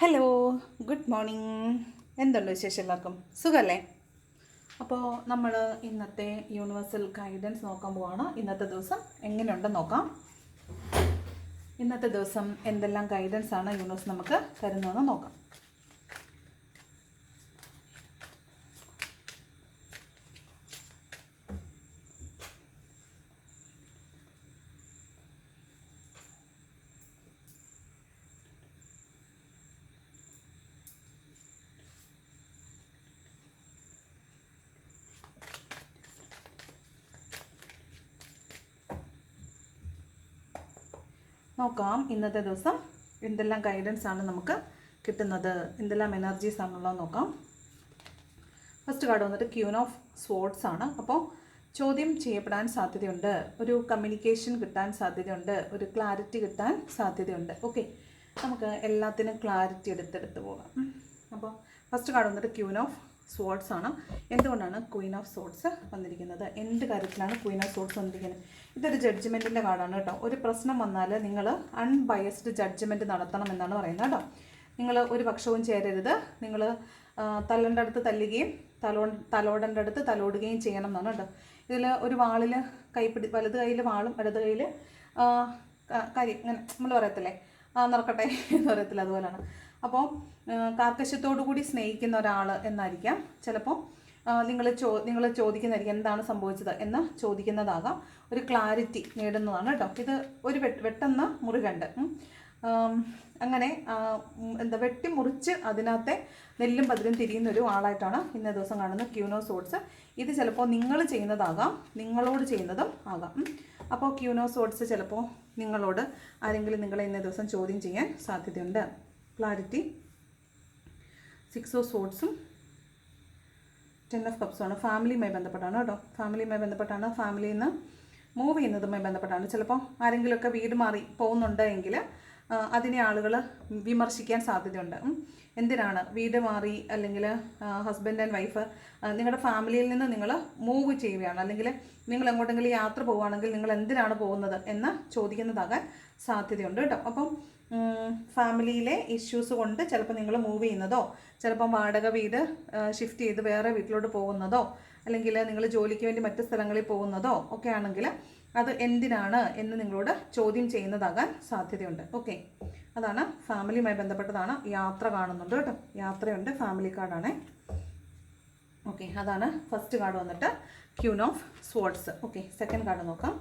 Hello good morning എന്തുണ്ട് വിശേഷം എല്ലാവർക്കും? സുഖമല്ലേ അപ്പോൾ നമ്മൾ ഇന്നത്തെ യൂണിവേഴ്സൽ ഗൈഡൻസ് നോക്കാൻ പോവാണ്. ഇന്നത്തെ ദിവസം എങ്ങനെയുണ്ടെന്ന് നോക്കാം. ഇന്നത്തെ ദിവസം എന്തെല്ലാം ഗൈഡൻസ് ആണ് യൂണിവേഴ്സ് നമുക്ക് തരുന്നതെന്ന് നോക്കാം. നോക്കാം. ഇന്നത്തെ ദിവസം എന്തെല്ലാം ഗൈഡൻസ് ആണ് നമുക്ക് കിട്ടുന്നത്? എന്തെല്ലാം എനർജീസ് ആണുള്ളത് നോക്കാം. ഫസ്റ്റ് കാർഡ് വന്നിട്ട് ക്യൂൻ ഓഫ് സ്പോർട്സ് ആണ്. അപ്പോൾ ചോദ്യം ചെയ്യപ്പെടാൻ സാധ്യതയുണ്ട്. ഒരു കമ്മ്യൂണിക്കേഷൻ കിട്ടാൻ സാധ്യതയുണ്ട്. ഒരു ക്ലാരിറ്റി കിട്ടാൻ സാധ്യതയുണ്ട്. ഓക്കെ നമുക്ക് എല്ലാത്തിനും ക്ലാരിറ്റി എടുത്തെടുത്ത് പോകാം. അപ്പോൾ ഫസ്റ്റ് കാർഡ് വന്നിട്ട് ക്യൂൻ ഓഫ് സ്പോർട്സ് ആണ്. എന്തുകൊണ്ടാണ് ക്വീൻ ഓഫ് സോട്ട്സ് വന്നിരിക്കുന്നത്? എന്ത് കാര്യത്തിലാണ് ക്വീൻ ഓഫ് സോട്ട്സ് വന്നിരിക്കുന്നത്? ഇതൊരു ജഡ്ജ്മെന്റിന്റെ കാർഡാണ് കേട്ടോ. ഒരു പ്രശ്നം വന്നാൽ നിങ്ങൾ അൺബയസ്ഡ് ജഡ്ജ്മെന്റ് നടത്തണം എന്നാണ് പറയുന്നത് കേട്ടോ. നിങ്ങൾ ഒരു പക്ഷവും ചേരരുത്. നിങ്ങൾ തല്ലന്റെ അടുത്ത് തല്ലുകയും തലോ തലോടന്റെ അടുത്ത് തലോടുകയും ചെയ്യണം എന്നാണ് കേട്ടോ. ഇതിൽ ഒരു വാളിൽ കൈപ്പിടി വലത് കയ്യിൽ വാളും ഇടത് കയ്യിൽ കരി ഇങ്ങനെ നമ്മൾ പറയത്തില്ലേ? ആ നടക്കട്ടെ എന്ന് പറയത്തില്ല അതുപോലെയാണ് അപ്പോൾ കാർക്കശ്യത്തോടു കൂടി സ്നേഹിക്കുന്ന ഒരാൾ എന്നായിരിക്കാം. ചിലപ്പോൾ നിങ്ങൾ ചോ നിങ്ങൾ ചോദിക്കുന്നതായിരിക്കും എന്താണ് സംഭവിച്ചത് എന്ന് ചോദിക്കുന്നതാകാം. ഒരു ക്ലാരിറ്റി നേടുന്നതാണ് കേട്ടോ. ഇത് ഒരു വെട്ട് വെട്ടെന്ന് മുറികണ്ട്. അങ്ങനെ എന്താ വെട്ടി മുറിച്ച് അതിനകത്തെ നെല്ലും പതിരും തിരിയുന്ന ഒരു ആളായിട്ടാണ് ഇന്നേ ദിവസം കാണുന്ന ക്യൂനോ സോട്സ്. ഇത് ചിലപ്പോൾ നിങ്ങൾ ചെയ്യുന്നതാകാം. നിങ്ങളോട് ചെയ്യുന്നതും ആകാം. അപ്പോൾ ക്യൂനോ സോട്സ് ചിലപ്പോൾ നിങ്ങളോട് ആരെങ്കിലും നിങ്ങളെ ഇന്നേ ദിവസം ചോദ്യം ചെയ്യാൻ സാധ്യതയുണ്ട്. ക്ലാരിറ്റി സിക്സ് ഓഫ് സോട്സും ടെൻ ഓഫ് കപ്സുമാണ് ഫാമിലിയുമായി ബന്ധപ്പെട്ടാണ് കേട്ടോ. ഫാമിലിയുമായി ബന്ധപ്പെട്ടാണ്. ഫാമിലിയിൽ നിന്ന് മൂവ് ചെയ്യുന്നതുമായി ബന്ധപ്പെട്ടാണ്. ചിലപ്പോൾ ആരെങ്കിലുമൊക്കെ വീട് മാറി പോകുന്നുണ്ട് എങ്കിൽ അതിനെ ആളുകൾ വിമർശിക്കാൻ സാധ്യതയുണ്ട്. എന്തിനാണ് വീട് മാറി അല്ലെങ്കിൽ ഹസ്ബൻഡ് ആൻഡ് വൈഫ് നിങ്ങളുടെ ഫാമിലിയിൽ നിന്ന് നിങ്ങൾ മൂവ് ചെയ്യുകയാണ്? അല്ലെങ്കിൽ നിങ്ങൾ എങ്ങോട്ടെങ്കിലും യാത്ര പോവുകയാണെങ്കിൽ നിങ്ങൾ എന്തിനാണ് പോകുന്നത് എന്ന് ചോദിക്കുന്നതാകാൻ സാധ്യതയുണ്ട് കേട്ടോ. അപ്പം ഫാമിലിയിലെ ഇഷ്യൂസ് കൊണ്ട് ചിലപ്പോൾ നിങ്ങൾ മൂവ് ചെയ്യുന്നതോ ചിലപ്പം വാടക വീട് ഷിഫ്റ്റ് ചെയ്ത് വേറെ വീട്ടിലോട്ട് പോകുന്നതോ അല്ലെങ്കിൽ നിങ്ങൾ ജോലിക്ക് വേണ്ടി മറ്റ് സ്ഥലങ്ങളിൽ പോകുന്നതോ ഒക്കെ ആണെങ്കിൽ അത് എന്തിനാണ് എന്ന് നിങ്ങളോട് ചോദ്യം ചെയ്യുന്നതാകാൻ സാധ്യതയുണ്ട്. ഓക്കെ അതാണ് ഫാമിലിയുമായി ബന്ധപ്പെട്ടതാണ് യാത്ര കാണുന്നുണ്ട് കേട്ടോ. യാത്രയുണ്ട് ഫാമിലി കാർഡാണേ ഓക്കെ അതാണ് ഫസ്റ്റ് കാർഡ് വന്നിട്ട് queen of swords okay second card നോക്കാം.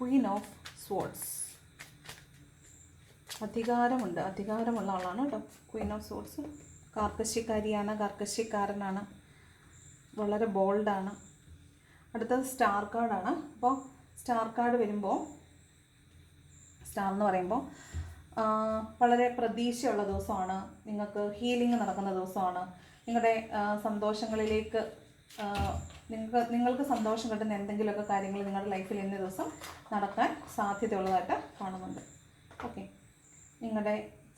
ക്വീൻ ഓഫ് സ്വാർഡ്സ് അധികാരമുണ്ട്. അധികാരമുള്ള ആളാണ് കേട്ടോ. ക്വീൻ ഓഫ് സോട്സ് കാർക്കശ്യക്കാരിയാണ് കാർക്കശ്യക്കാരനാണ്. വളരെ ബോൾഡാണ് അടുത്തത് സ്റ്റാർ കാർഡാണ് അപ്പോൾ സ്റ്റാർ കാർഡ് വരുമ്പോൾ സ്റ്റാർ എന്ന് പറയുമ്പോൾ വളരെ പ്രതീക്ഷയുള്ള ദിവസമാണ്. നിങ്ങൾക്ക് ഹീലിംഗ് നടക്കുന്ന ദിവസമാണ്. നിങ്ങളുടെ സന്തോഷങ്ങളിലേക്ക് നിങ്ങൾക്ക് നിങ്ങൾക്ക് സന്തോഷം കിട്ടുന്ന എന്തെങ്കിലുമൊക്കെ കാര്യങ്ങൾ നിങ്ങളുടെ ലൈഫിൽ ഇന്ന ദിവസം നടക്കാൻ സാധ്യതയുള്ളതായിട്ട് കാണുന്നുണ്ട്. ഓക്കെ നിങ്ങളുടെ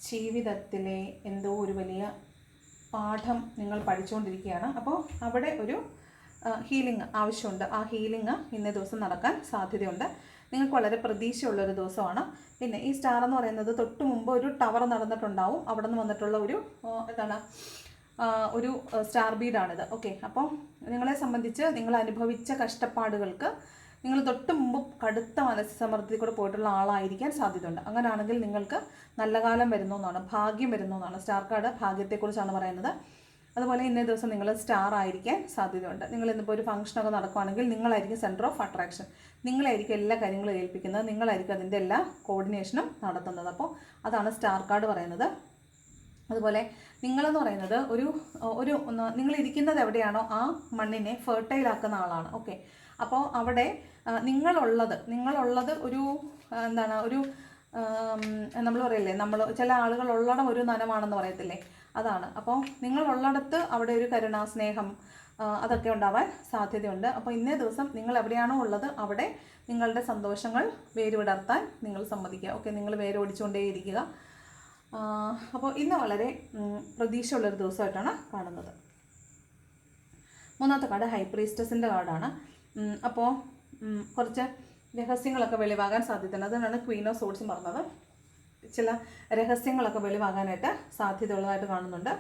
ജീവിതത്തിലെ എന്തോ ഒരു വലിയ പാഠം നിങ്ങൾ പഠിച്ചുകൊണ്ടിരിക്കുകയാണ്. അപ്പോൾ അവിടെ ഒരു ഹീലിംഗ് ആവശ്യമുണ്ട്. ആ ഹീലിംഗ് ഇന്ന ദിവസം നടക്കാൻ സാധ്യതയുണ്ട്. നിങ്ങൾക്ക് വളരെ പ്രതീക്ഷയുള്ള ഒരു ദിവസമാണ്. പിന്നെ ഈ സ്റ്റാർ എന്ന് പറയുന്നത് തൊട്ട് മുമ്പ് ഒരു ടവർ നടന്നിട്ടുണ്ടാവും. അവിടെ നിന്ന് വന്നിട്ടുള്ള ഒരു എന്താണ് ഒരു സ്റ്റാർ ബീഡാണിത് ഓക്കെ അപ്പോൾ നിങ്ങളെ സംബന്ധിച്ച് നിങ്ങൾ അനുഭവിച്ച കഷ്ടപ്പാടുകൾക്ക് നിങ്ങൾ തൊട്ട് മുമ്പ് കടുത്ത മനസ്സമ്മർദ്ദത്തിൽ കൂടെ പോയിട്ടുള്ള ആളായിരിക്കാൻ സാധ്യതയുണ്ട്. അങ്ങനെയാണെങ്കിൽ നിങ്ങൾക്ക് നല്ല കാലം വരുന്നു എന്നാണ് ഭാഗ്യം വരുന്നു എന്നാണ് സ്റ്റാർ കാർഡ് ഭാഗ്യത്തെക്കുറിച്ചാണ് പറയുന്നത്. അതുപോലെ ഇന്നേ ദിവസം നിങ്ങൾ സ്റ്റാർ ആയിരിക്കാൻ സാധ്യതയുണ്ട്. നിങ്ങൾ ഇന്നിപ്പോൾ ഒരു ഫംഗ്ഷനൊക്കെ നടക്കുകയാണെങ്കിൽ നിങ്ങളായിരിക്കും സെന്റർ ഓഫ് അട്രാക്ഷൻ നിങ്ങളായിരിക്കും എല്ലാ കാര്യങ്ങളും ഏൽപ്പിക്കുന്നത്. നിങ്ങളായിരിക്കും അതിന്റെ എല്ലാ കോർഡിനേഷനും നടത്തുന്നത്. അപ്പോൾ അതാണ് സ്റ്റാർ കാർഡ് പറയുന്നത്. അതുപോലെ നിങ്ങളെന്ന് പറയുന്നത് ഒരു ഒരു നിങ്ങൾ ഇരിക്കുന്നത് എവിടെയാണോ ആ മണ്ണിനെ ഫെർട്ടൈൽ ആക്കുന്ന ആളാണ്. ഓക്കെ അപ്പോൾ അവിടെ നിങ്ങളുള്ളത് നിങ്ങളുള്ളത് ഒരു എന്താണ് ഒരു നമ്മൾ പറയില്ലേ നമ്മൾ ചില ആളുകൾ ഉള്ളടം ഒരു നനമാണെന്ന് പറയത്തില്ലേ? അതാണ്. അപ്പോൾ നിങ്ങളുള്ളടത്ത് അവിടെ ഒരു കരുണ സ്നേഹം അതൊക്കെ ഉണ്ടാവാൻ സാധ്യതയുണ്ട്. അപ്പോൾ ഇന്നേ ദിവസം നിങ്ങൾ എവിടെയാണോ ഉള്ളത് അവിടെ നിങ്ങളുടെ സന്തോഷങ്ങൾ വേരുവിടർത്താൻ നിങ്ങൾ സമ്മതിക്കുക. ഓക്കെ നിങ്ങൾ വേരോടിച്ചുകൊണ്ടേയിരിക്കുക. അപ്പോൾ ഇന്ന് വളരെ പ്രതീക്ഷയുള്ളൊരു ദിവസമായിട്ടാണ് കാണുന്നത്. മൂന്നാമത്തെ കാർഡ് ഹൈ പ്രീസ്റ്റസിന്റെ കാർഡാണ്. അപ്പോൾ കുറച്ച് രഹസ്യങ്ങളൊക്കെ വെളിവാകാൻ സാധ്യതയുണ്ട്. അതുകൊണ്ടാണ് ക്വീൻ ഓഫ് സോഡ്സ് പറഞ്ഞത്. ചില രഹസ്യങ്ങളൊക്കെ വെളിവാകാനായിട്ട് സാധ്യതയുള്ളതായിട്ട് കാണുന്നുണ്ട്.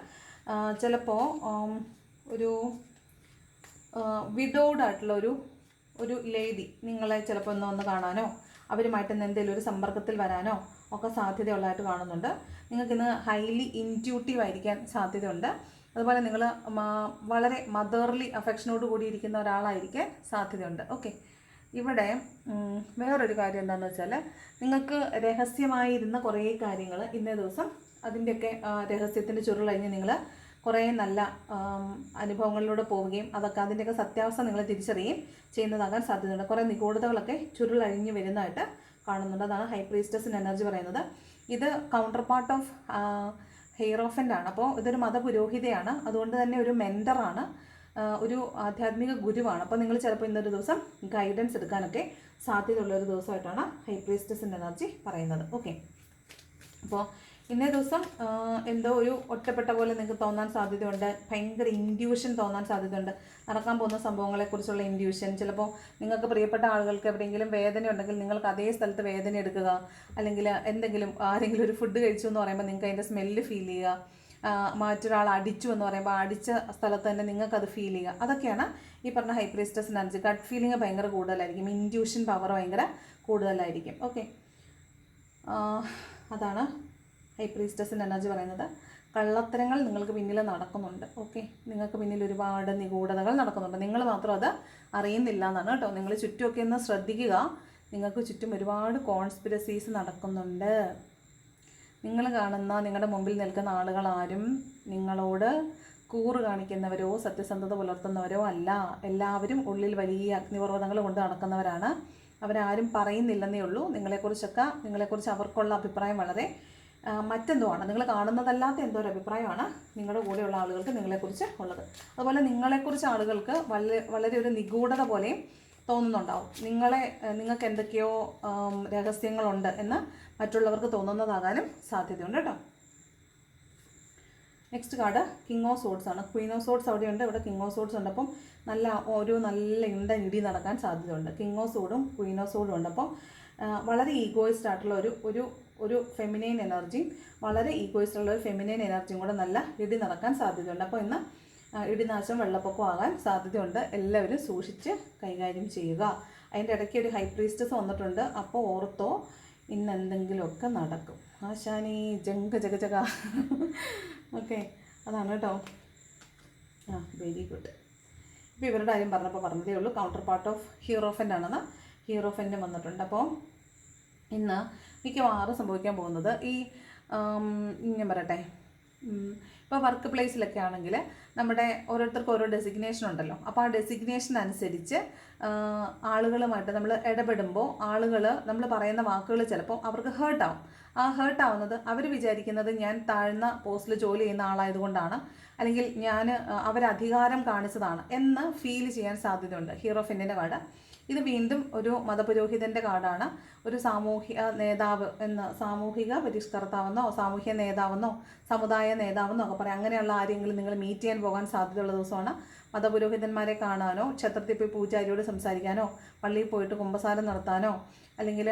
ചിലപ്പോൾ ഒരു വിഡോഡ് ആയിട്ടുള്ള ഒരു ഒരു ലേഡി നിങ്ങളെ ചിലപ്പോൾ ഒന്ന് വന്ന് കാണാനോ അവരുമായിട്ട് എന്തെങ്കിലും ഒരു സമ്പർക്കത്തിൽ വരാനോ ഒക്കെ സാധ്യതയുള്ളതായിട്ട് കാണുന്നുണ്ട്. നിങ്ങൾക്കിന്ന് ഹൈലി ഇന്റ്യൂട്ടീവ് ആയിരിക്കാൻ സാധ്യതയുണ്ട്. അതുപോലെ നിങ്ങൾ വളരെ മദർലി അഫെക്ഷനോട് കൂടി ഇരിക്കുന്ന ഒരാളായിരിക്കാൻ സാധ്യതയുണ്ട്. ഓക്കെ ഇവിടെ വേറൊരു കാര്യം എന്താണെന്ന് വെച്ചാൽ നിങ്ങൾക്ക് രഹസ്യമായിരുന്ന കുറേ കാര്യങ്ങൾ ഇന്നേ ദിവസം അതിന്റെയൊക്കെ രഹസ്യത്തിന്റെ ചുരുളഴിഞ്ഞ് നിങ്ങൾ കുറേ നല്ല അനുഭവങ്ങളിലൂടെ പോവുകയും അതൊക്കെ അതിന്റെയൊക്കെ സത്യാവസ്ഥ നിങ്ങൾ തിരിച്ചറിയുകയും ചെയ്യുന്നതാകാൻ സാധ്യതയുണ്ട്. കുറേ നിഗൂഢതകളൊക്കെ ചുരുളഴിഞ്ഞ് വരുന്നതായിട്ട് കാണുന്നുണ്ട്. അതാണ് ഹൈ പ്രീസ്റ്റസിന് എനർജി പറയുന്നത്. ഇത് counter part of hierophant ആണ്. അപ്പോൾ ഇതൊരു മതപുരോഹിതയാണ്. അതുകൊണ്ട് തന്നെ ഒരു മെന്ററാണ് ഒരു ആധ്യാത്മിക ഗുരുവാണ്. അപ്പോൾ നിങ്ങൾ ചിലപ്പോൾ ഇന്നൊരു ദിവസം ഗൈഡൻസ് എടുക്കാനൊക്കെ സാധ്യതയുള്ള ഒരു ദിവസമായിട്ടാണ് ഹൈ പ്രീസ്റ്റസിന്റെ എനർജി പറയുന്നത്. ഓക്കെ അപ്പോൾ ഇന്നേ ദിവസം എന്തോ ഒരു ഒറ്റപ്പെട്ട പോലെ നിങ്ങൾക്ക് തോന്നാൻ സാധ്യതയുണ്ട്. ഭയങ്കര ഇൻഡ്യൂഷൻ തോന്നാൻ സാധ്യതയുണ്ട്. നടക്കാൻ പോകുന്ന സംഭവങ്ങളെക്കുറിച്ചുള്ള ഇൻഡ്യൂഷൻ ചിലപ്പോൾ നിങ്ങൾക്ക് പ്രിയപ്പെട്ട ആളുകൾക്ക് എവിടെയെങ്കിലും വേദന ഉണ്ടെങ്കിൽ നിങ്ങൾക്ക് അതേ സ്ഥലത്ത് വേദന എടുക്കുക. അല്ലെങ്കിൽ എന്തെങ്കിലും ആരെങ്കിലും ഒരു ഫുഡ് കഴിച്ചു എന്ന് പറയുമ്പോൾ നിങ്ങൾക്ക് അതിന്റെ സ്മെല്ല് ഫീൽ ചെയ്യുക. മറ്റൊരാൾ അടിച്ചു എന്ന് പറയുമ്പോൾ അടിച്ച സ്ഥലത്ത് തന്നെ നിങ്ങൾക്കത് ഫീൽ ചെയ്യുക. അതൊക്കെയാണ് ഈ പറഞ്ഞ ഹൈപ്രീസ്റ്റസ് എനർജി ഗട്ട് ഫീലിംഗ് ഭയങ്കര കൂടുതലായിരിക്കും. ഇൻഡ്യൂഷൻ പവർ ഭയങ്കര കൂടുതലായിരിക്കും. ഓക്കെ അതാണ് ഹൈ പ്രീസ്റ്റസിന്റെ എനർജി പറയുന്നത് കള്ളത്തരങ്ങൾ നിങ്ങൾക്ക് പിന്നിൽ നടക്കുന്നുണ്ട്. ഓക്കെ നിങ്ങൾക്ക് പിന്നിൽ ഒരുപാട് നിഗൂഢതകൾ നടക്കുന്നുണ്ട്. നിങ്ങൾ മാത്രം അത് അറിയുന്നില്ല എന്നാണ് കേട്ടോ. നിങ്ങൾ ചുറ്റുമൊക്കെ ഒന്ന് ശ്രദ്ധിക്കുക. നിങ്ങൾക്ക് ചുറ്റും ഒരുപാട് കോൺസ്പിരസീസ് നടക്കുന്നുണ്ട്. നിങ്ങൾ കാണുന്ന നിങ്ങളുടെ മുമ്പിൽ നിൽക്കുന്ന ആളുകൾ ആരും നിങ്ങളോട് കൂറ് കാണിക്കുന്നവരോ സത്യസന്ധത പുലർത്തുന്നവരോ അല്ല. എല്ലാവരും ഉള്ളിൽ വലിയ അഗ്നിപർവതങ്ങൾ കൊണ്ട് നടക്കുന്നവരാണ്. അവരാരും പറയുന്നില്ലെന്നേ ഉള്ളൂ. നിങ്ങളെക്കുറിച്ചൊക്കെ നിങ്ങളെക്കുറിച്ച് അവർക്കുള്ള അഭിപ്രായം വളരെ മറ്റെന്തോ ആണ് നിങ്ങൾ കാണുന്നതല്ലാത്ത എന്തോ ഒരു അഭിപ്രായമാണ് നിങ്ങളുടെ കൂടെയുള്ള ആളുകൾക്ക് നിങ്ങളെക്കുറിച്ച് ഉള്ളത്. അതുപോലെ നിങ്ങളെക്കുറിച്ച് ആളുകൾക്ക് വളരെ വളരെ ഒരു നിഗൂഢത പോലെയും തോന്നുന്നുണ്ടാവും. നിങ്ങളെ നിങ്ങൾക്ക് എന്തൊക്കെയോ രഹസ്യങ്ങളുണ്ട് എന്ന് മറ്റുള്ളവർക്ക് തോന്നുന്നതാകാനും സാധ്യതയുണ്ട് കേട്ടോ. Next card king of swords ആണ്. ക്വീൻ ഓഫ് സോഡ്സ് അവിടെയുണ്ട്. ഇവിടെ കിങ് ഓഫ് സോഡ്സ് ഉണ്ട് അപ്പം നല്ല ഒരു നല്ല ഇണ്ട ഇടി നടക്കാൻ സാധ്യതയുണ്ട്. കിങ് ഓഫ് സോഡും ക്വീൻ ഓഫ് സോഡും ഉണ്ട് അപ്പം വളരെ ഈഗോയിസ്റ്റ് ആയിട്ടുള്ള ഒരു ഒരു ഒരു ഫെമിനൈൻ എനർജിയും വളരെ ഉള്ള ഒരു ഫെമിനൈൻ എനർജിയും കൂടെ നല്ല ഇടി നടക്കാൻ സാധ്യതയുണ്ട്. അപ്പോൾ ഇന്ന് ഇടിനാശം വെള്ളപ്പൊക്കം ആകാൻ സാധ്യതയുണ്ട്. എല്ലാവരും സൂക്ഷിച്ച് കൈകാര്യം ചെയ്യുക. അതിന്റെ ഇടയ്ക്ക് ഒരു ഹൈ പ്രീസ്റ്റസ് വന്നിട്ടുണ്ട്. അപ്പോൾ ഓർത്തോ ഇന്ന് എന്തെങ്കിലുമൊക്കെ നടക്കും. ആശാനി ജങ്ക ജഗ ജഗ. ഓക്കെ അതാണ് കേട്ടോ. ആ വെരി ഗുഡ് ഇപ്പോൾ ഇവരുടെ കാര്യം പറഞ്ഞപ്പോൾ പറഞ്ഞതേ ഉള്ളൂ. കൗണ്ടർ പാർട്ട് ഓഫ് ഹീറോഫന്റ് ആണെന്ന്. ഹീറോഫന്റ് വന്നിട്ടുണ്ട്. അപ്പോൾ ഇന്ന് മിക്കവാറും സംഭവിക്കാൻ പോകുന്നത് ഈ ഞാൻ പറയട്ടെ ഇപ്പോൾ വർക്ക് പ്ലേസിലൊക്കെ ആണെങ്കിൽ നമ്മുടെ ഓരോരുത്തർക്കും ഓരോ ഡെസിഗ്നേഷൻ ഉണ്ടല്ലോ. അപ്പോൾ ആ ഡെസിഗ്നേഷൻ അനുസരിച്ച് ആളുകളുമായിട്ട് നമ്മൾ ഇടപെടുമ്പോൾ ആളുകൾ നമ്മൾ പറയുന്ന വാക്കുകൾ ചിലപ്പോൾ അവർക്ക് ഹേർട്ടാവും ആ ഹേർട്ടാവുന്നത് അവർ വിചാരിക്കുന്നത് ഞാൻ താഴ്ന്ന പോസ്റ്റിൽ ജോലി ചെയ്യുന്ന ആളായതുകൊണ്ടാണ്. അല്ലെങ്കിൽ ഞാൻ അവരധികാരം കാണിച്ചതാണ് എന്ന് ഫീൽ ചെയ്യാൻ സാധ്യതയുണ്ട്. ഹീറോ ഫിന്നിന്റെ കാർഡ് ഇത് വീണ്ടും ഒരു മതപുരോഹിതന്റെ കാർഡാണ് ഒരു സാമൂഹിക നേതാവ് എന്ന് സാമൂഹിക പരിഷ്കർത്താവെന്നോ സാമൂഹ്യ നേതാവെന്നോ സമുദായ നേതാവെന്നോ ഒക്കെ പറയാം. അങ്ങനെയുള്ള ആരെങ്കിലും നിങ്ങൾ മീറ്റ് ചെയ്യാൻ പോകാൻ സാധ്യതയുള്ള ദിവസമാണ്. മതപുരോഹിതന്മാരെ കാണാനോ ക്ഷേത്രത്തിൽ പോയി പൂജാരിയോട് സംസാരിക്കാനോ പള്ളിയിൽ പോയിട്ട് കുമ്പസാരം നടത്താനോ അല്ലെങ്കിൽ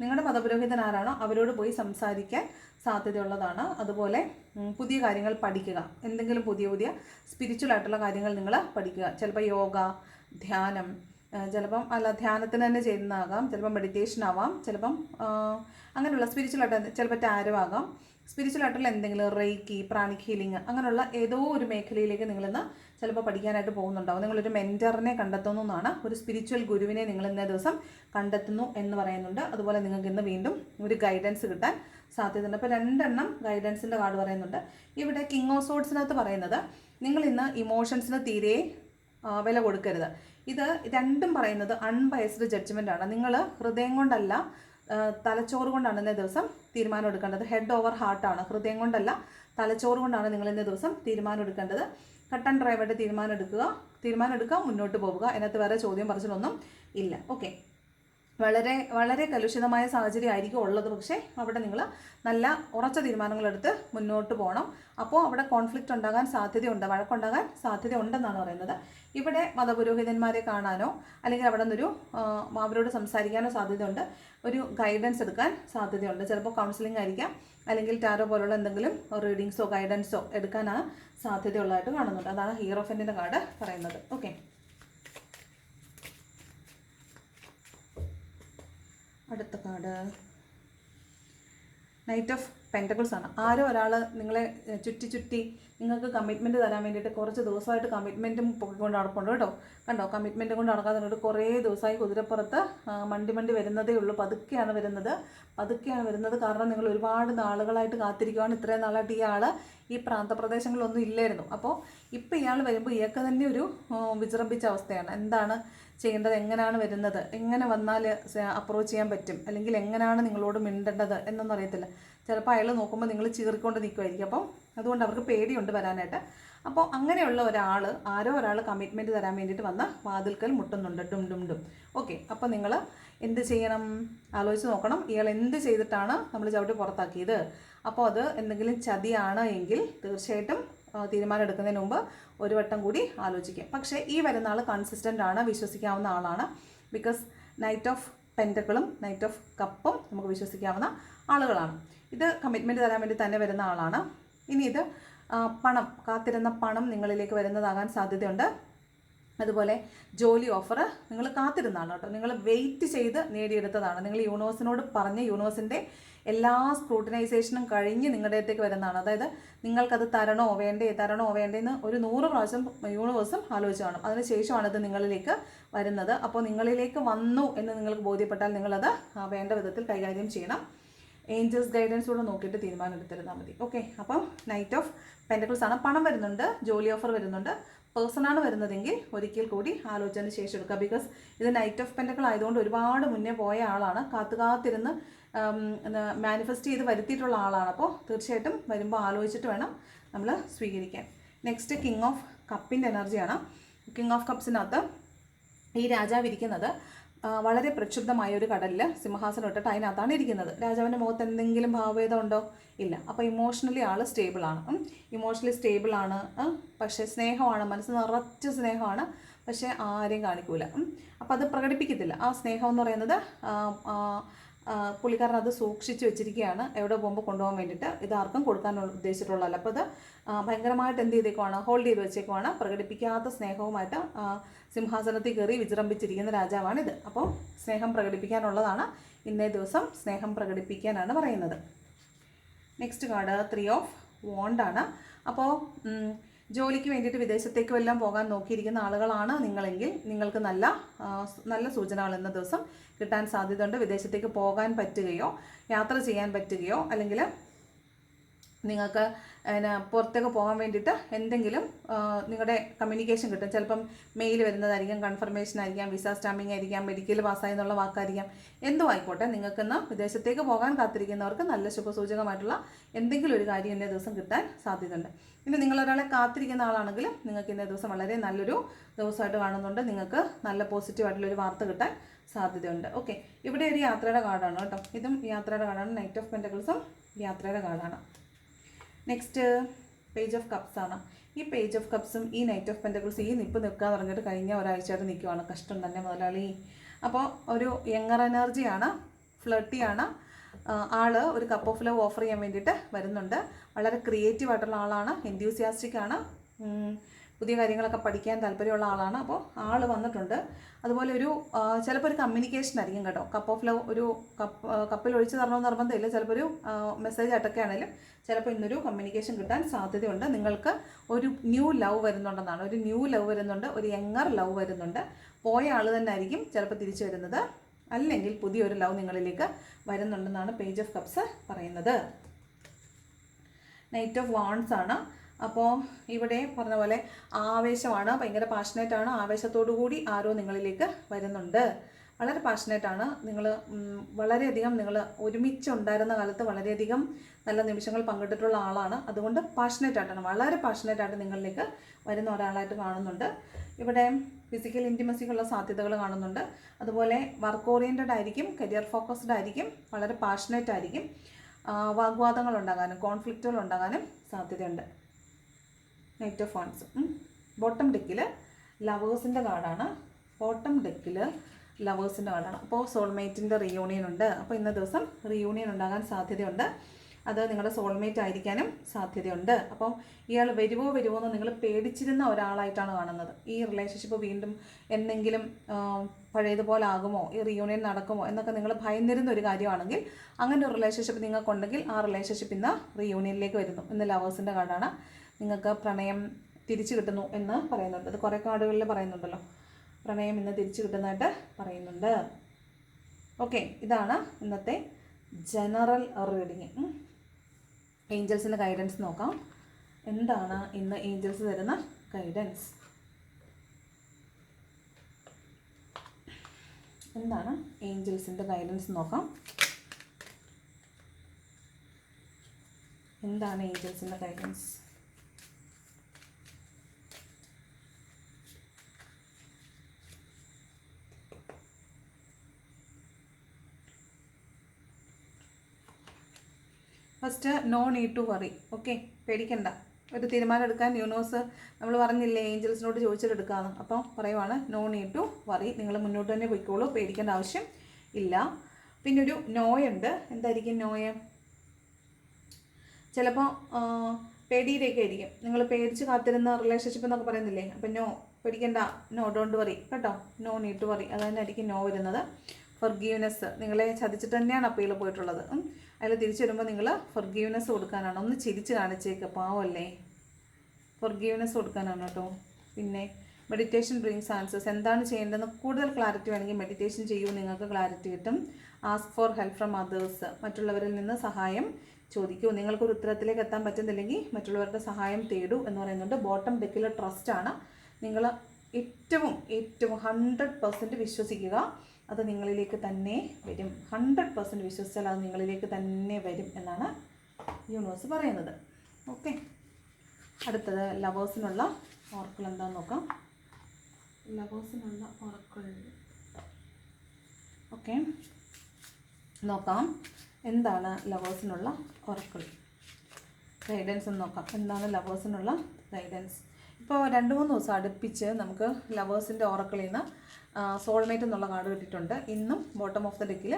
നിങ്ങളുടെ മതപുരോഹിതൻ ആരാണോ അവരോട് പോയി സംസാരിക്കാൻ സാധ്യതയുള്ളതാണ്. അതുപോലെ പുതിയ കാര്യങ്ങൾ പഠിക്കുക. എന്തെങ്കിലും പുതിയ പുതിയ സ്പിരിച്വൽ ആയിട്ടുള്ള കാര്യങ്ങൾ നിങ്ങൾ പഠിക്കുക. ചിലപ്പോൾ യോഗ ധ്യാനം ചിലപ്പം അല്ല ധ്യാനത്തിന് തന്നെ ചെയ്യുന്നതാകാം ചിലപ്പം മെഡിറ്റേഷൻ ആവാം ചിലപ്പം അങ്ങനെയുള്ള സ്പിരിച്വൽ ആയിട്ട് ചിലപ്പോൾ ടാരോ ആകാം. സ്പിരിച്വൽ ആയിട്ടുള്ള എന്തെങ്കിലും റേക്കി പ്രാണിക് ഹീലിംഗ് അങ്ങനെയുള്ള ഏതോ ഒരു മേഖലയിലേക്ക് നിങ്ങളിന്ന് ചിലപ്പോൾ പഠിക്കാനായിട്ട് പോകുന്നുണ്ടാവും. നിങ്ങളൊരു മെന്ററിനെ കണ്ടെത്തുന്നു എന്നാണ് ഒരു സ്പിരിച്വൽ ഗുരുവിനെ നിങ്ങൾ ഇന്നേ ദിവസം കണ്ടെത്തുന്നു എന്ന് പറയുന്നുണ്ട്. അതുപോലെ നിങ്ങൾക്ക് ഇന്ന് വീണ്ടും ഒരു ഗൈഡൻസ് കിട്ടാൻ സാധ്യതയുണ്ട്. അപ്പോൾ രണ്ടെണ്ണം ഗൈഡൻസിന്റെ കാർഡ് പറയുന്നുണ്ട്. ഇവിടെ കിങ് ഓഫ് സോഡ്സിനകത്ത് പറയുന്നത് നിങ്ങൾ ഇന്ന് ഇമോഷൻസിന് തീരെ വില കൊടുക്കരുത്. ഇത് രണ്ടും പറയുന്നത് അൺബയസ്ഡ് ജഡ്ജ്മെന്റ് ആണ്. നിങ്ങൾ ഹൃദയം കൊണ്ടല്ല തലച്ചോറ് കൊണ്ടാണ് ഇന്നേ ദിവസം തീരുമാനം എടുക്കേണ്ടത്. ഹെഡ് ഓവർ ഹാർട്ടാണ് ഹൃദയം കൊണ്ടല്ല തലച്ചോറ് കൊണ്ടാണ് നിങ്ങൾ ഇന്നേ ദിവസം തീരുമാനം എടുക്കേണ്ടത്. കട്ടൺ ഡ്രൈവറുടെ തീരുമാനം എടുക്കുക. തീരുമാനം എടുക്കുക മുന്നോട്ട് പോവുക. അതിനകത്ത് വേറെ ചോദ്യം പറച്ചിലൊന്നും ഇല്ല. ഓക്കെ വളരെ വളരെ കലുഷിതമായ സാഹചര്യം ആയിരിക്കും ഉള്ളത്. പക്ഷേ അവിടെ നിങ്ങൾ നല്ല ഉറച്ച തീരുമാനങ്ങളെടുത്ത് മുന്നോട്ട് പോകണം. അപ്പോൾ അവിടെ കോൺഫ്ലിക്റ്റ് ഉണ്ടാകാൻ സാധ്യതയുണ്ട് വഴക്കുണ്ടാകാൻ സാധ്യത ഉണ്ടെന്നാണ് പറയുന്നത്. ഇവിടെ മതപുരോഹിതന്മാരെ കാണാനോ അല്ലെങ്കിൽ അവിടെ നിന്നൊരു അവരോട് സംസാരിക്കാനോ സാധ്യതയുണ്ട്. ഒരു ഗൈഡൻസ് എടുക്കാൻ സാധ്യതയുണ്ട്. ചിലപ്പോൾ കൗൺസിലിംഗ് ആയിരിക്കാം അല്ലെങ്കിൽ ടാരോ പോലുള്ള എന്തെങ്കിലും റീഡിങ്സോ ഗൈഡൻസോ എടുക്കാനാണ് സാധ്യതയുള്ളതായിട്ട് കാണുന്നുണ്ട്. അതാണ് ഹീറോഫിന്റെ കാർഡ് പറയുന്നത്. ഓക്കെ അടുത്ത കാർഡ്. നൈറ്റ് ഓഫ് പെന്റബിൾസ് ആണ്. ആരോ ഒരാൾ നിങ്ങളെ ചുറ്റി ചുറ്റി നിങ്ങൾക്ക് കമ്മിറ്റ്മെന്റ് തരാൻ വേണ്ടിയിട്ട് കുറച്ച് ദിവസമായിട്ട് കമ്മിറ്റ്മെന്റും പൊക്കിക്കൊണ്ട് നടപ്പുണ്ട് കേട്ടോ. കണ്ടോ? കമ്മിറ്റ്മെന്റ് കൊണ്ട് നടക്കാതെ കുറേ ദിവസമായി കുതിരപ്പുറത്ത് മണ്ടി മണ്ടി വരുന്നതേ ഉള്ളൂ. പതുക്കെയാണ് വരുന്നത്. പതുക്കെയാണ് വരുന്നത്. കാരണം നിങ്ങൾ ഒരുപാട് നാളുകളായിട്ട് കാത്തിരിക്കുവാണ്. ഇത്രയും നാളായിട്ട് ഇയാൾ ഈ പ്രാന്തപ്രദേശങ്ങളിലൊന്നും ഇല്ലായിരുന്നു. അപ്പോൾ ഇപ്പോൾ ഇയാൾ വരുമ്പോൾ ഇയാൾക്ക് തന്നെ ഒരു വിജൃംഭിച്ച അവസ്ഥയാണ്. എന്താണ്? ചെയ്യേണ്ടത് എങ്ങനെയാണ് വരുന്നത്? എങ്ങനെ വന്നാൽ അപ്രോച്ച് ചെയ്യാൻ പറ്റും? അല്ലെങ്കിൽ എങ്ങനെയാണ് നിങ്ങളോട് മിണ്ടേണ്ടത് എന്നൊന്നും അറിയത്തില്ല. ചിലപ്പോൾ അയാൾ നോക്കുമ്പോൾ നിങ്ങൾ ചീറിക്കൊണ്ട് നിൽക്കുമായിരിക്കും അപ്പം അതുകൊണ്ട് അവർക്ക് പേടിയുണ്ട് വരാനായിട്ട്. അപ്പോൾ അങ്ങനെയുള്ള ഒരാൾ ആരോ ഒരാൾ കമ്മിറ്റ്മെന്റ് തരാൻ വേണ്ടിയിട്ട് വന്ന വാതിൽക്കൽ മുട്ടുന്നുണ്ട്. ഡും ഡും ഡും. ഓക്കെ. അപ്പോൾ നിങ്ങൾ എന്ത് ചെയ്യണം? ആലോചിച്ച് നോക്കണം. ഇയാൾ എന്ത് ചെയ്തിട്ടാണ് നമ്മൾ ചവിട്ടി പുറത്താക്കിയത്? അപ്പോൾ അത് എന്തെങ്കിലും ചതിയാണ് എങ്കിൽ തീർച്ചയായിട്ടും തീരുമാനം എടുക്കുന്നതിന് മുമ്പ് ഒരു വട്ടം കൂടി ആലോചിക്കാം. പക്ഷേ ഈ വരുന്ന ആൾ കൺസിസ്റ്റന്റ് ആണ് വിശ്വസിക്കാവുന്ന ആളാണ്. ബിക്കോസ് നൈറ്റ് ഓഫ് പെന്റക്കിളും നൈറ്റ് ഓഫ് കപ്പും നമുക്ക് വിശ്വസിക്കാവുന്ന ആളുകളാണ്. ഇത് കമ്മിറ്റ്മെന്റ് തരാൻ വേണ്ടി തന്നെ വരുന്ന ആളാണ്. ഇനി ഇത് പണം കാത്തിരുന്ന പണം നിങ്ങളിലേക്ക് വരുന്നതാകാൻ സാധ്യതയുണ്ട്. അതുപോലെ ജോലി ഓഫർ നിങ്ങൾ കാത്തിരുന്നാണ് കേട്ടോ. നിങ്ങൾ വെയിറ്റ് ചെയ്ത് നേടിയെടുത്തതാണ്. നിങ്ങൾ യൂണിവേഴ്സിനോട് പറഞ്ഞ് യൂണിവേഴ്സിന്റെ എല്ലാ സ്ക്രൂട്ടിനൈസേഷനും കഴിഞ്ഞ് നിങ്ങളുടെ അടുത്തേക്ക് വരുന്നതാണ്. അതായത് നിങ്ങൾക്കത് തരണോ വേണ്ടേ തരണോ വേണ്ടേന്ന് ഒരു നൂറ് പ്രാവശ്യം യൂണിവേഴ്സും ആലോചിച്ച് കാണും. അതിനുശേഷമാണ് ഇത് നിങ്ങളിലേക്ക് വരുന്നത്. അപ്പോൾ നിങ്ങളിലേക്ക് വന്നു എന്ന് നിങ്ങൾക്ക് ബോധ്യപ്പെട്ടാൽ നിങ്ങളത് വേണ്ട വിധത്തിൽ കൈകാര്യം ചെയ്യണം. ഏഞ്ചൽസ് ഗൈഡൻസ് കൂടെ നോക്കിയിട്ട് തീരുമാനം എടുത്തിരുന്നാൽ മതി. ഓക്കെ അപ്പം നൈറ്റ് ഓഫ് പെന്റക്കിൾസ് ആണ്. പണം വരുന്നുണ്ട് ജോലി ഓഫർ വരുന്നുണ്ട്. പേഴ്സണാണ് വരുന്നതെങ്കിൽ ഒരിക്കൽ കൂടി ആലോചന ശേഷം എടുക്കുക ബിക്കോസ് ഇത് നൈറ്റ് ഓഫ് പെന്റക്കിൾ ആയതുകൊണ്ട് ഒരുപാട് മുന്നേ പോയ ആളാണ്. കാത്തു കാത്തിരുന്ന് മാനിഫെസ്റ്റ് ചെയ്ത് വരുത്തിയിട്ടുള്ള ആളാണ്. അപ്പോൾ തീർച്ചയായിട്ടും വരുമ്പോൾ ആലോചിച്ചിട്ട് വേണം നമ്മൾ സ്വീകരിക്കാൻ. നെക്സ്റ്റ് കിങ് ഓഫ് കപ്പിന്റെ എനർജിയാണ് കിങ് ഓഫ് കപ്സിനകത്ത് ഈ രാജാവ് ഇരിക്കുന്നത് വളരെ പ്രക്ഷുബ്ധമായ ഒരു കടലിൽ സിംഹാസനം ഇട്ടിട്ട് അതിനകത്താണ് ഇരിക്കുന്നത്. രാജാവിന്റെ മുഖത്ത് എന്തെങ്കിലും ഭാവഭേദം ഉണ്ടോ? ഇല്ല. അപ്പോൾ ഇമോഷണലി ആൾ സ്റ്റേബിളാണ് ഇമോഷണലി സ്റ്റേബിളാണ് പക്ഷേ സ്നേഹമാണ്. മനസ്സ് നിറച്ച സ്നേഹമാണ്. പക്ഷേ ആരെയും കാണിക്കൂല. അപ്പം അത് പ്രകടിപ്പിക്കത്തില്ല. ആ സ്നേഹം എന്ന് പറയുന്നത് പുള്ളിക്കാരൻ അത് സൂക്ഷിച്ച് വെച്ചിരിക്കുകയാണ്. എവിടെ പോകുമ്പോൾ കൊണ്ടുപോകാൻ വേണ്ടിയിട്ട്. ഇത് ആർക്കും കൊടുക്കാൻ ഉദ്ദേശിച്ചിട്ടുള്ളതല്ല. അപ്പോൾ അത് ഭയങ്കരമായിട്ട് എന്ത് ചെയ്തേക്കുവാണ്? ഹോൾഡ് ചെയ്ത് വെച്ചേക്കുവാണ്. പ്രകടിപ്പിക്കാത്ത സ്നേഹവുമായിട്ട് സിംഹാസനത്തിൽ കയറി വിജൃംഭിച്ചിരിക്കുന്ന രാജാവാണിത് അപ്പോൾ സ്നേഹം പ്രകടിപ്പിക്കാനുള്ളതാണ്. ഇന്നേ ദിവസം സ്നേഹം പ്രകടിപ്പിക്കാനാണ് പറയുന്നത്. നെക്സ്റ്റ് കാർഡ് ത്രീ ഓഫ് വോണ്ടാണ് അപ്പോൾ ജോലിക്ക് വേണ്ടിയിട്ട് വിദേശത്തേക്ക് വല്ലതും പോകാൻ നോക്കിയിരിക്കുന്ന ആളുകളാണ് നിങ്ങളെങ്കിൽ നിങ്ങൾക്ക് നല്ല നല്ല സൂചനകൾ ഇന്ന ദിവസം കിട്ടാൻ സാധ്യതയുണ്ട്. വിദേശത്തേക്ക് പോകാൻ പറ്റുകയോ യാത്ര ചെയ്യാൻ പറ്റുകയോ അല്ലെങ്കിൽ നിങ്ങൾക്ക് എന്നാ പുറത്തേക്ക് പോകാൻ വേണ്ടിയിട്ട് എന്തെങ്കിലും നിങ്ങളുടെ കമ്മ്യൂണിക്കേഷൻ കിട്ടും. ചിലപ്പം മെയിൽ വരുന്നതായിരിക്കാം കൺഫർമേഷൻ ആയിരിക്കാം വിസ സ്റ്റാമ്പിംഗ് ആയിരിക്കാം മെഡിക്കൽ പാസ്സായി എന്നുള്ള വാക്കായിരിക്കാം. എന്തോ ആയിക്കോട്ടെ നിങ്ങൾക്കിന്ന് വിദേശത്തേക്ക് പോകാൻ കാത്തിരിക്കുന്നവർക്ക് നല്ല ശുഭസൂചകമായിട്ടുള്ള എന്തെങ്കിലും ഒരു കാര്യം ഇന്നേ ദിവസം കിട്ടാൻ സാധ്യതയുണ്ട്. പിന്നെ നിങ്ങളൊരാളെ കാത്തിരിക്കുന്ന ആളാണെങ്കിൽ നിങ്ങൾക്ക് ഇന്നേ ദിവസം വളരെ നല്ലൊരു ദിവസമായിട്ട് കാണുന്നുണ്ട്. നിങ്ങൾക്ക് നല്ല പോസിറ്റീവായിട്ടുള്ള ഒരു വാർത്ത കിട്ടാൻ സാധ്യതയുണ്ട്. ഓക്കെ ഇവിടെ ഒരു യാത്രയുടെ കാർഡാണ് കേട്ടോ. ഇതും യാത്രയുടെ കാർഡാണ്. നൈറ്റ് ഓഫ് പെന്റക്കിൾസും യാത്രയുടെ കാർഡാണ്. നെക്സ്റ്റ് പേജ് ഓഫ് കപ്സ് ആണ്. ഈ പേജ് ഓഫ് കപ്സും ഈ നൈറ്റ് ഓഫ് പെന്റക്കിൾസ് ഈ നിപ്പ് നിൽക്കാൻ പറഞ്ഞിട്ട് കഴിഞ്ഞ ഒരാഴ്ചയായിട്ട് നിൽക്കുവാണ് കഷ്ടം തന്നെ മുതലാളി. അപ്പോൾ ഒരു യങ്ങർ എനർജിയാണ് ഫ്ലർട്ടിയാണ് ആൾ ഒരു കപ്പ് ഓഫ് ലവ് ഓഫർ ചെയ്യാൻ വേണ്ടിയിട്ട് വരുന്നുണ്ട്. വളരെ ക്രിയേറ്റീവ് ആയിട്ടുള്ള ആളാണ് എൻത്യൂസിയാസ്റ്റിക് ആണ്. പുതിയ കാര്യങ്ങളൊക്കെ പഠിക്കാൻ താല്പര്യമുള്ള ആളാണ്. അപ്പോൾ ആൾ വന്നിട്ടുണ്ട്. അതുപോലെ ഒരു ചിലപ്പോൾ ഒരു കമ്മ്യൂണിക്കേഷൻ ആയിരിക്കും കേട്ടോ. കപ്പ് ഓഫ് ലവ് ഒരു കപ്പ് കപ്പിൽ ഒഴിച്ച് തരണമെന്ന് നിർബന്ധമില്ല. ചിലപ്പോൾ ഒരു മെസ്സേജ് ആയിട്ടൊക്കെ ആണെങ്കിലും ചിലപ്പോൾ ഇന്നൊരു കമ്മ്യൂണിക്കേഷൻ കിട്ടാൻ സാധ്യതയുണ്ട്. നിങ്ങൾക്ക് ഒരു ന്യൂ ലവ് വരുന്നുണ്ടെന്നാണ്. ഒരു ന്യൂ ലവ് വരുന്നുണ്ട്. ഒരു യങ്ങർ ലവ് വരുന്നുണ്ട്. പോയ ആൾ തന്നെ ആയിരിക്കും ചിലപ്പോൾ തിരിച്ചു വരുന്നത്. അല്ലെങ്കിൽ പുതിയൊരു ലവ് നിങ്ങളിലേക്ക് വരുന്നുണ്ടെന്നാണ് പേജ് ഓഫ് കപ്സ് പറയുന്നത്. നൈറ്റ് ഓഫ് വാൺസ് ആണ്. അപ്പോൾ ഇവിടെ പറഞ്ഞ പോലെ ആവേശമാണ് ഭയങ്കര പാഷനേറ്റാണ് ആവേശത്തോടു കൂടി ആരോ നിങ്ങളിലേക്ക് വരുന്നുണ്ട്. വളരെ പാഷനേറ്റാണ് നിങ്ങൾ വളരെയധികം നിങ്ങൾ ഒരുമിച്ച് ഉണ്ടായിരുന്ന കാലത്ത് വളരെയധികം നല്ല നിമിഷങ്ങൾ പങ്കിട്ടിട്ടുള്ള ആളാണ്. അതുകൊണ്ട് പാഷനേറ്റ് ആയിട്ടാണ് വളരെ പാഷനേറ്റ് ആയിട്ട് നിങ്ങളിലേക്ക് വരുന്ന ഒരാളായിട്ട് കാണുന്നുണ്ട്. ഇവിടെ ഫിസിക്കൽ ഇന്റിമസിക്കുള്ള സാധ്യതകൾ കാണുന്നുണ്ട്. അതുപോലെ വർക്ക് ഓറിയന്റഡ് ആയിരിക്കും കരിയർ ഫോക്കസ്ഡ് ആയിരിക്കും വളരെ പാഷനേറ്റ് ആയിരിക്കും. വാഗ്വാദങ്ങൾ ഉണ്ടാകാനും കോൺഫ്ലിക്റ്റുകൾ ഉണ്ടാകാനും സാധ്യതയുണ്ട്. നൈറ്റ് ഓഫ് ഫോൺസ് ബോട്ടം ഡെക്കിൽ ലവേഴ്സിന്റെ കാർഡാണ്. ബോട്ടം ഡെക്കിൽ ലവേഴ്സിന്റെ കാർഡാണ്. അപ്പോൾ സോൾമേറ്റിന്റെ റിയൂണിയൻ ഉണ്ട്. അപ്പോൾ ഇന്ന ദിവസം റിയൂണിയൻ ഉണ്ടാകാൻ സാധ്യതയുണ്ട്. അത് നിങ്ങളുടെ സോൾമേറ്റ് ആയിരിക്കാനും സാധ്യതയുണ്ട്. അപ്പം ഇയാൾ വരുവോ വരുമോ എന്ന് നിങ്ങൾ പേടിച്ചിരുന്ന ഒരാളായിട്ടാണ് കാണുന്നത്. ഈ റിലേഷൻഷിപ്പ് വീണ്ടും എന്തെങ്കിലും പഴയതുപോലെ ആകുമോ? ഈ റിയൂണിയൻ നടക്കുമോ? എന്നൊക്കെ നിങ്ങൾ ഭയന്നിരുന്ന ഒരു കാര്യമാണെങ്കിൽ അങ്ങനെ ഒരു റിലേഷൻഷിപ്പ് നിങ്ങൾക്കുണ്ടെങ്കിൽ ആ റിലേഷൻഷിപ്പ് ഇന്ന് റിയൂണിയനിലേക്ക് വരുന്നു. ഇന്ന് ലവേഴ്സിന്റെ കാർഡാണ്. നിങ്ങൾക്ക് പ്രണയം തിരിച്ചു കിട്ടുന്നു എന്ന് പറയുന്നുണ്ട്. അത് കുറേ കാർഡുകളിൽ പറയുന്നുണ്ടല്ലോ. പ്രണയം ഇന്ന് തിരിച്ചു കിട്ടുന്നതായിട്ട് പറയുന്നുണ്ട്. ഓക്കെ ഇതാണ് ഇന്നത്തെ ജനറൽ റീഡിങ് ഏഞ്ചൽസിന്റെ ഗൈഡൻസ് നോക്കാം. എന്താണ് ഇന്ന് ഏഞ്ചൽസ് തരുന്ന ഗൈഡൻസ് എന്താണ് ഏഞ്ചൽസിന്റെ ഗൈഡൻസ് നോക്കാം. എന്താണ് ഏഞ്ചൽസിന്റെ guidance first no need to worry okay പേടിക്കണ്ട. ഒരു തീരുമാനം എടുക്കാൻ യൂണിവേഴ്സ് നമ്മൾ പറഞ്ഞില്ലേ ഏഞ്ചൽസിനോട് ചോദിച്ചിട്ട് എടുക്കാമെന്ന് അപ്പോൾ പറയുവാണ് നോ നീഡ് ടു വറി നിങ്ങൾ മുന്നോട്ട് തന്നെ പോയിക്കോളൂ. പേടിക്കേണ്ട ആവശ്യം ഇല്ല. പിന്നെ ഒരു നോയുണ്ട് എന്തായിരിക്കും നോയ ചിലപ്പോൾ പേടിയിലേക്ക് ആയിരിക്കും. നിങ്ങൾ പേടിച്ച് കാത്തിരുന്ന റിലേഷൻഷിപ്പ് എന്നൊക്കെ പറയുന്നില്ലേ? അപ്പം നോ പേടിക്കണ്ട. നോ ഡോണ്ട് വറി കേട്ടോ? നോ നീഡ് ടു വറി അത് തന്നെയായിരിക്കും നോ വരുന്നത്. ഫർഗീവ്നെസ് നിങ്ങളെ ചതിച്ചിട്ട് തന്നെയാണ് അപ്പീൽ പോയിട്ടുള്ളത്. അതിൽ തിരിച്ചു വരുമ്പോൾ നിങ്ങൾ ഫൊർഗീവ്നെസ് കൊടുക്കാനാണ്. ഒന്ന് ചിരിച്ച് കാണിച്ചേക്ക് പാവല്ലേ? ഫൊർഗീവ്നെസ് കൊടുക്കാനാണ് കേട്ടോ. പിന്നെ മെഡിറ്റേഷൻ ബ്രിങ്സ് ആൻസേഴ്സ് എന്താണ് ചെയ്യേണ്ടതെന്ന് കൂടുതൽ ക്ലാരിറ്റി വേണമെങ്കിൽ മെഡിറ്റേഷൻ ചെയ്യൂ. നിങ്ങൾക്ക് ക്ലാരിറ്റി കിട്ടും. Ask for help from others മറ്റുള്ളവരിൽ നിന്ന് സഹായം ചോദിക്കൂ. നിങ്ങൾക്കൊരു ഉത്തരത്തിലേക്ക് എത്താൻ പറ്റുന്നില്ലെങ്കിൽ മറ്റുള്ളവരുടെ സഹായം തേടൂ എന്ന് പറയുന്നുണ്ട്. ബോട്ടം ഡെക്കിലെ ട്രസ്റ്റാണ് നിങ്ങൾ ഏറ്റവും ഏറ്റവും ഹൺഡ്രഡ് പെർസെന്റ് വിശ്വസിക്കുക. അത് നിങ്ങളിലേക്ക് തന്നെ വരും. ഹൺഡ്രഡ് പെർസെന്റ് വിശ്വസിച്ചാൽ അത് നിങ്ങളിലേക്ക് തന്നെ വരും എന്നാണ് യൂണിവേഴ്സ് പറയുന്നത്. ഓക്കെ അടുത്തത് ലവേഴ്സിനുള്ള ഓർക്കിൾ എന്താണെന്ന് നോക്കാം. ലവേഴ്സിനുള്ള ഓർക്കിൾ ഓക്കെ നോക്കാം. എന്താണ് ലവേഴ്സിനുള്ള ഓർക്കിൾ ഗൈഡൻസ് നോക്കാം. എന്താണ് ലവേഴ്സിനുള്ള ഗൈഡൻസ് ഇപ്പോൾ രണ്ട് മൂന്ന് ദിവസം അടുപ്പിച്ച് നമുക്ക് ലവേഴ്സിന്റെ ഓറക്കിളിൽ നിന്ന് സോൾമേറ്റ് എന്നുള്ള കാർഡ് കിട്ടിയിട്ടുണ്ട്. ഇന്നും ബോട്ടം ഓഫ് ദ ഡെക്കിൽ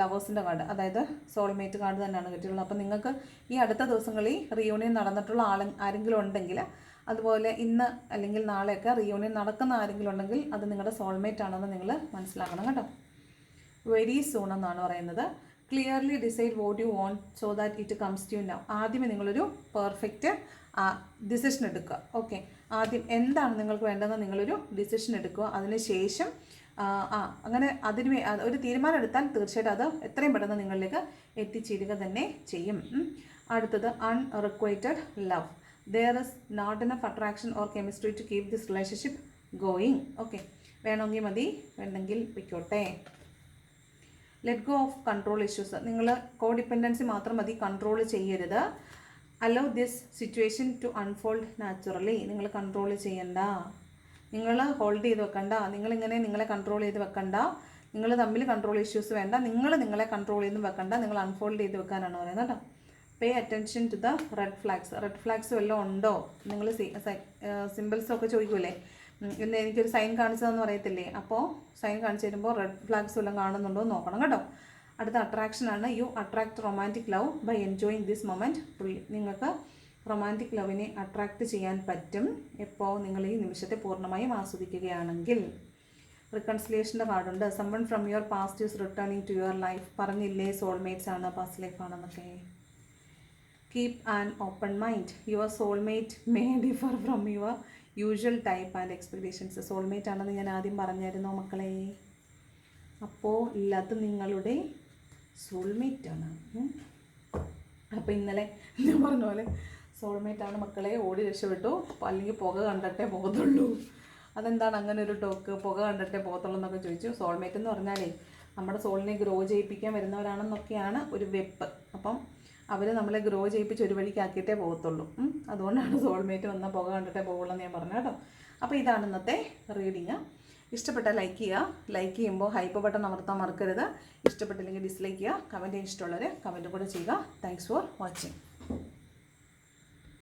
ലവേഴ്സിന്റെ കാർഡ്. അതായത് സോൾമേറ്റ് കാർഡ് തന്നെയാണ് കിട്ടിയിട്ടുള്ളത്. അപ്പോൾ നിങ്ങൾക്ക് ഈ അടുത്ത ദിവസങ്ങളിൽ റിയൂണിയൻ നടന്നിട്ടുള്ള ആൾ ആരെങ്കിലും ഉണ്ടെങ്കിൽ അതുപോലെ ഇന്ന് അല്ലെങ്കിൽ നാളെയൊക്കെ റിയൂണിയൻ നടക്കുന്ന ആരെങ്കിലും ഉണ്ടെങ്കിൽ അത് നിങ്ങളുടെ സോൾമേറ്റ് ആണെന്ന് നിങ്ങൾ മനസ്സിലാക്കണം കേട്ടോ. വെരി സൂൺ എന്നാണ് പറയുന്നത്. Clearly decide what you want so that it comes to now ആദ്യമേ നിങ്ങളൊരു പെർഫെക്റ്റ് ഡിസിഷൻ എടുക്കുക. ഓക്കെ ആദ്യം എന്താണ് നിങ്ങൾക്ക് വേണ്ടതെന്ന് നിങ്ങളൊരു ഡിസിഷൻ എടുക്കുക. അതിനുശേഷം ആ അങ്ങനെ അതിന് ഒരു തീരുമാനം എടുത്താൽ തീർച്ചയായിട്ടും അത് എത്രയും പെട്ടെന്ന് നിങ്ങളിലേക്ക് എത്തിച്ചേരുക തന്നെ ചെയ്യും. അടുത്തത് unrequited love there is not enough attraction or chemistry to keep this relationship going okay വേണമെങ്കിൽ മതി. വേണമെങ്കിൽ വയ്ക്കോട്ടെ let go of control issues നിങ്ങൾ കോഡിപ്പെൻഡൻസി മാത്രം മതി. കൺട്രോൾ ചെയ്യരുത്. Allow this situation to unfold naturally നിങ്ങൾ കൺട്രോൾ ചെയ്യണ്ട. നിങ്ങൾ ഹോൾഡ് ചെയ്ത് വെക്കണ്ട. നിങ്ങളിങ്ങനെ നിങ്ങളെ കൺട്രോൾ ചെയ്ത് വെക്കണ്ട. നിങ്ങൾ തമ്മിൽ കൺട്രോൾ ഇഷ്യൂസ് വേണ്ട. നിങ്ങൾ നിങ്ങളെ കൺട്രോൾ ചെയ്ത് വെക്കണ്ട. നിങ്ങൾ അൺഫോൾഡ് ചെയ്ത് വെക്കാനാണ് പറയുന്നത് കേട്ടോ. Pay attention to the red flags red flags വല്ലതും ഉണ്ടോ? നിങ്ങൾ സിമ്പിൾസ് ഒക്കെ ചോദിക്കൂലേ? ഇന്ന് എനിക്കൊരു സൈൻ കാണിച്ചതെന്ന് പറയത്തില്ലേ? അപ്പോൾ സൈൻ കാണിച്ചു തരുമ്പോൾ റെഡ് ഫ്ലാഗ്സ് വല്ലതും കാണുന്നുണ്ടോ നോക്കണം കേട്ടോ. അടുത്ത അട്രാക്ഷനാണ് you attract romantic love by enjoying this moment നിങ്ങൾക്ക് റൊമാന്റിക് ലവിനെ അട്രാക്റ്റ് ചെയ്യാൻ പറ്റും. എപ്പോൾ നിങ്ങൾ ഈ നിമിഷത്തെ പൂർണമായും ആസ്വദിക്കുകയാണെങ്കിൽ. റിക്കൺസിലേഷന്റെ കാർഡുണ്ട് someone from your past is returning to your life പറഞ്ഞില്ലേ സോൾമേറ്റ്സ് ആണ് പാസ്റ്റ് ലൈഫ് ആണെന്നൊക്കെ. Keep an open mind your soulmate may differ from your usual type and expectations soulmate ആണെന്ന് ഞാൻ ആദ്യം പറഞ്ഞായിരുന്നു മക്കളെ. അപ്പോൾ ഇല്ലാത്ത നിങ്ങളുടെ സോൾമേറ്റ് ആണ് ഉം. അപ്പോൾ ഇന്നലെ ഞാൻ പറഞ്ഞ പോലെ സോൾമേറ്റ് ആണ് മക്കളെ ഓടി രക്ഷപ്പെട്ടു. അപ്പോൾ അല്ലെങ്കിൽ പുക കണ്ടിട്ടേ പോകത്തുള്ളൂ. അതെന്താണ് അങ്ങനെ ഒരു ടോക്ക് പുക കണ്ടിട്ടേ പോകത്തുള്ളൂ എന്നൊക്കെ ചോദിച്ചു. സോൾമേറ്റ് എന്ന് പറഞ്ഞാലേ നമ്മുടെ സോളിനെ ഗ്രോ ചെയ്യിപ്പിക്കാൻ വരുന്നവരാണെന്നൊക്കെയാണ് ഒരു വെപ്പ്. അപ്പം അവർ നമ്മളെ ഗ്രോ ചെയ്യിപ്പിച്ച് ഒരു വഴിക്കാക്കിയിട്ടേ പോകത്തുള്ളൂ. അതുകൊണ്ടാണ് സോൾമേറ്റ് വന്ന പുക കണ്ടിട്ടേ പോകുള്ളൂ എന്ന് ഞാൻ പറഞ്ഞു കേട്ടോ. അപ്പോൾ ഇതാണ് ഇന്നത്തെ റീഡിങ് ഇഷ്ടപ്പെട്ടാൽ ലൈക്ക് ചെയ്യുക. ലൈക്ക് ചെയ്യുമ്പോൾ ഹൈപ്പ് ബട്ടൺ അമർത്താൻ മറക്കരുത്. ഇഷ്ടപ്പെട്ടില്ലെങ്കിൽ ഡിസ്ലൈക്ക് ചെയ്യുക. കമന്റ് ഇഷ്ടമുള്ളവർ കമന്റ് കൂടെ ചെയ്യുക. Thanks for watching